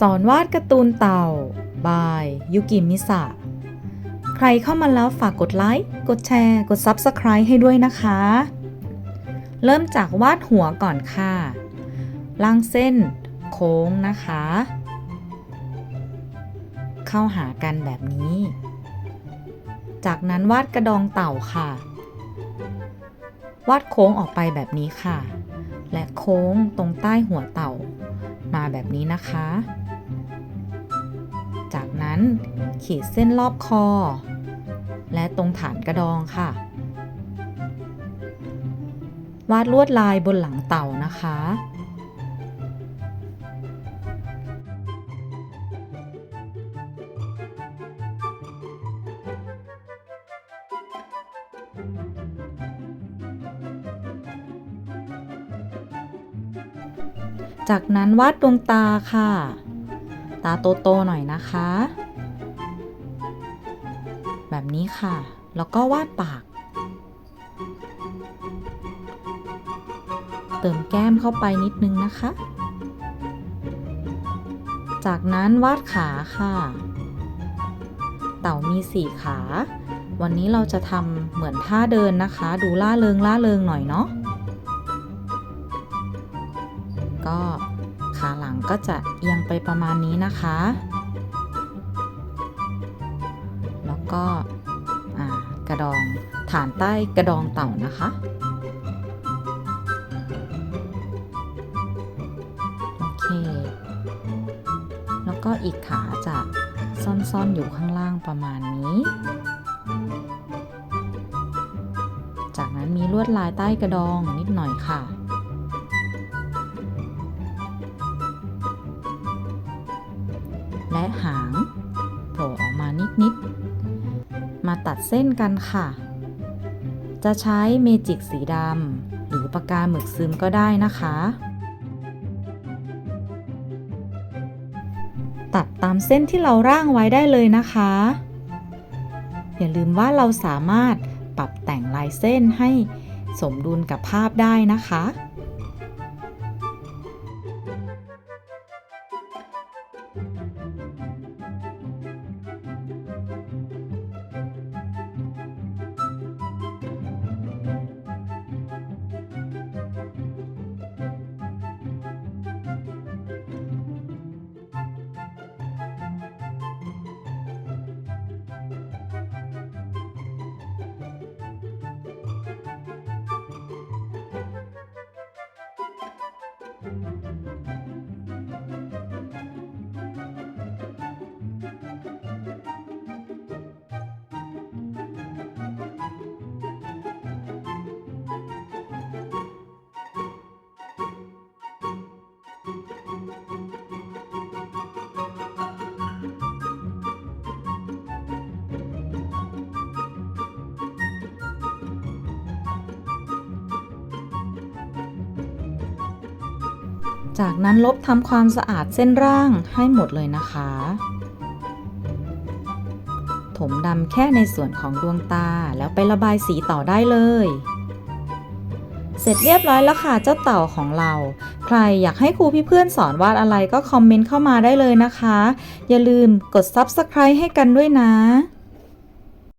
สอนวาดการ์ตูนเต่า บาย ยุกิมิสะ ใครเข้ามาแล้วฝากกดไลค์ กดแชร์ กด Subscribe ให้ด้วยนะคะ เริ่มจากวาดหัวก่อนค่ะล่างเส้น โค้งนะคะ เข้าหากันแบบนี้ จากนั้นวาดกระดองเต่าค่ะ วาดโค้งออกไปแบบนี้ค่ะ และโค้งตรงใต้หัวเต่ามาแบบนี้นะคะ จากนั้นขีดเส้นรอบคอ และตรงฐานกระดองค่ะ วาดลวดลายบนหลังเต่านะคะจากนั้นวาดดวงตาค่ะ ตาโตๆหน่อยนะคะ แบบนี้ค่ะ แล้วก็วาดปาก เติมแก้มเข้าไปนิดนึงนะคะ จากนั้นวาดขาค่ะ เต่ามีสี่ขา วันนี้เราจะทำเหมือนท่าเดินนะคะ ดูล่าเริงล่าเริงหน่อยเนาะก็ ขาหลังก็จะเอียงไปประมาณนี้นะคะ แล้วก็กระดองฐานใต้กระดองเต่านะคะ โอเค แล้วก็อีกขาจะซ่อนๆอยู่ข้างล่างประมาณนี้ จากนั้นมีลวดลายใต้กระดองนิดหน่อยค่ะ และหางโผล่ออกมานิด ๆ มาตัดเส้นกันค่ะ จะใช้เมจิกสีดำหรือปากกาหมึกซึมก็ได้นะคะ ตัดตามเส้นที่เราร่างไว้ได้เลยนะคะ อย่าลืมว่าเราสามารถปรับแต่งลายเส้นให้สมดุลกับภาพได้นะคะ Música จากนั้นลบทำความสะอาดเส้นร่างให้หมดเลยนะคะ ถมดำแค่ในส่วนของดวงตาแล้วไประบายสีต่อได้เลย เสร็จเรียบร้อยแล้วค่ะเจ้าเต่าของเรา ใครอยากให้ครูพี่เพื่อนสอนวาดอะไรก็คอมเมนต์เข้ามาได้เลยนะคะ อย่าลืมกด Subscribe ให้กันด้วยนะ